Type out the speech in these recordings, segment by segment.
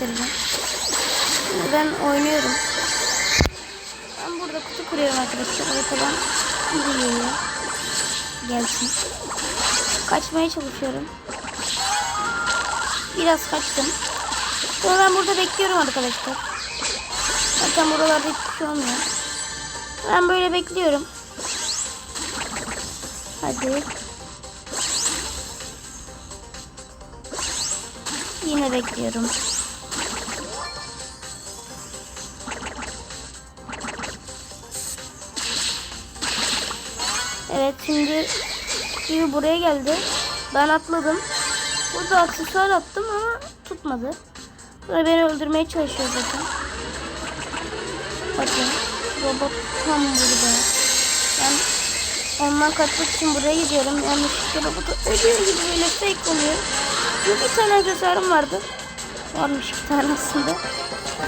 göstereceğim. Ben oynuyorum. Ben burada kutu kuruyorum arkadaşlar. Bakalım biri geliyor. Gelsin. Kaçmaya çalışıyorum. Biraz kaçtım. Sonra ben burada bekliyorum arkadaşlar. Zaten buralarda hiçbir şey olmuyor. Ben böyle bekliyorum. Hadi. Yine bekliyorum. Evet şimdi gibi buraya geldi. Ben atladım. Burada aksesuar attım ama tutmadı. Sonra beni öldürmeye çalışıyor zaten. Bakın. Robot tam burada. Ben ondan kaçmak için buraya gidiyorum. Yanlışlıkla robotu ölüyor gibi böyle fake oluyor. Bir tane aksesuarım vardı. Varmış iki tane aslında.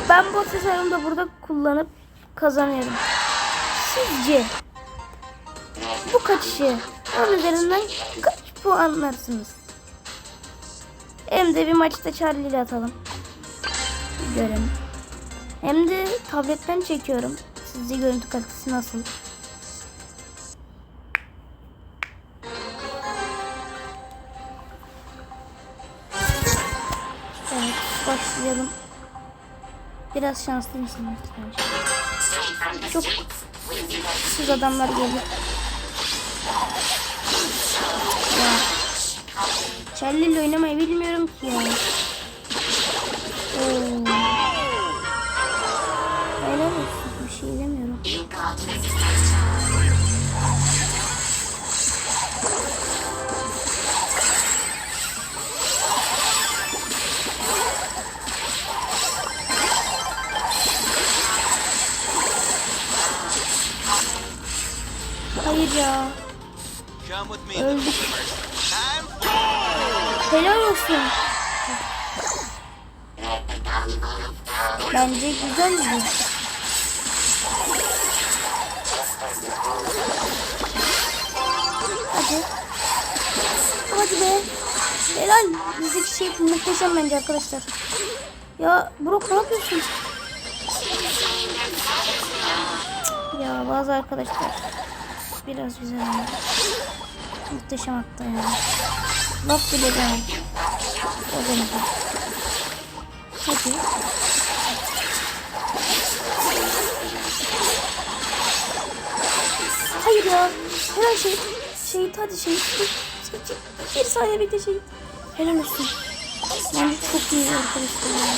Ben bu aksesuarımı da burada kullanıp kazanıyorum. Sizce bu kaçışı onun üzerinden kaç puanlarsınız? Hem de bir maçta Charlie ile atalım. Görelim. Hem de tabletten çekiyorum. Sizce görüntü kalitesi nasıl? Evet, başlayalım. Biraz şanslı arkadaşlar? Çok siz adamlar geliyor. İle oynamayı bilmiyorum ki ya. Oo. Helal olsun. Bir şey demiyorum. Hayır ya. Öldük. Helal olsun. Bence güzel bir. Hadi. Hadi be. Helal. Bizdeki şey muhteşem bence arkadaşlar. Ya Brock ne yapıyorsun? Ya bazı arkadaşlar biraz güzel. Muhteşem hatta yani. Laf bile demem. O benim. Hadi. Hayır ya. Helal şey. Şehit hadi şehit. Şehit. Bir saniye bekle şehit. Helal olsun. Bence çok iyi arkadaşlar. ya.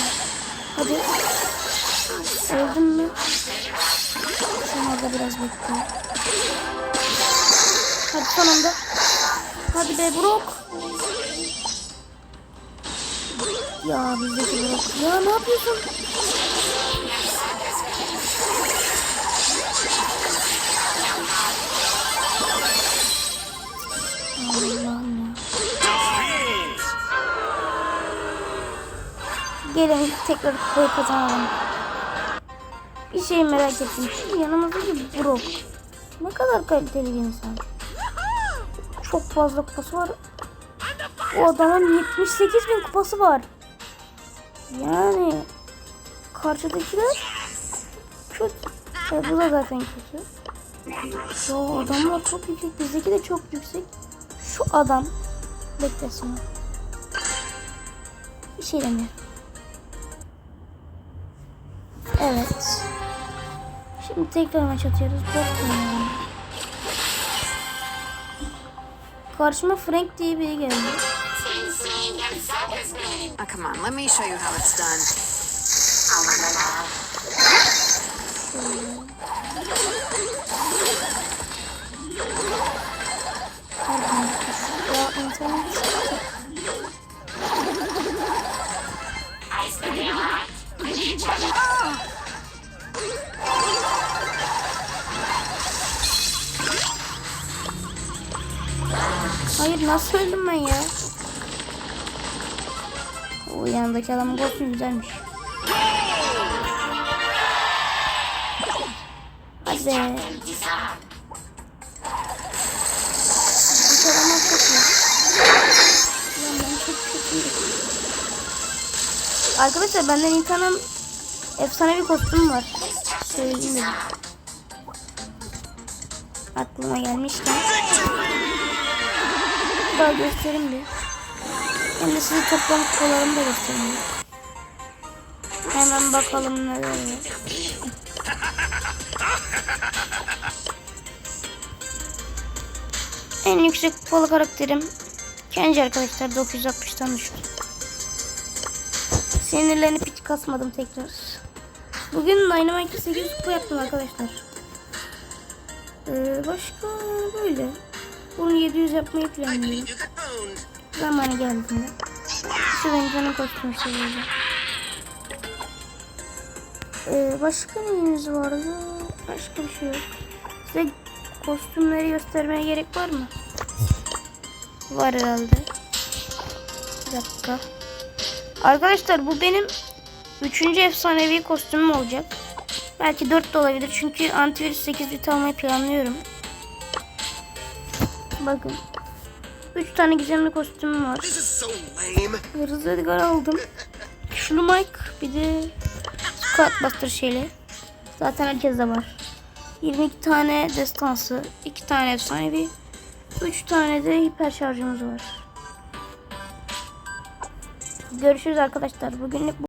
Hadi. Öldün mü? Sen orada biraz bekle. Hadi son anda. Hadi be Brock. Ya bizdeki Brock. Ya ne yapıyorsun? Gelin tekrar kupayı kazanalım. Bir şey merak ettim. Şu yanımızdaki Brock. Ne kadar kaliteli bir insan. Çok fazla kupası var. O adamın 78 bin kupası var. Yani karşıdakiler kötü. E, bu da zaten kötü. Ya adamlar çok yüksek. Bizdeki de çok yüksek. Şu adam beklesin. Bir şey demiyorum. Evet. Şimdi tekrar maç atıyoruz. Bakmayalım. Karşıma Frank diye biri geldi. Oh, come on, let me show you how it's done. Pardon. Hayır nasıl öldüm ben ya? O yanındaki adamın kostümü güzelmiş. Hadi. Bu ben çok kötüyüm. Arkadaşlar benden internet efsane bir kostüm var. Söyleyeyim. Aklıma gelmişken. Daha göstereyim bir. Hem de size toplam kupalarımı da göstereyim. Hemen bakalım neler var. En yüksek kupalı karakterim Kenji arkadaşlar 960'tan düştü. Sinirlenip hiç kasmadım tekrar. Bugün Dynamite 8 kupa yaptım arkadaşlar. Ee, başka böyle. Bunu 700 yapmayı planlıyorum. Zamanı geldiğinde. Şu benim canım işte böyle. Ee, başka neyimiz vardı? Başka bir şey yok. Size kostümleri göstermeye gerek var mı? Var herhalde. Bir dakika. Arkadaşlar bu benim 3. efsanevi kostümüm olacak. Belki 4 de olabilir çünkü antivirüs 8 bit almayı planlıyorum. Bakın. 3 tane gizemli kostümüm var. Hızlı Edgar aldım. Şunu Mike bir de Squat Buster şeyle. Zaten herkeste var. 22 tane destansı, 2 tane efsanevi, 3 tane de hiper şarjımız var. Görüşürüz arkadaşlar. Bugünlük bu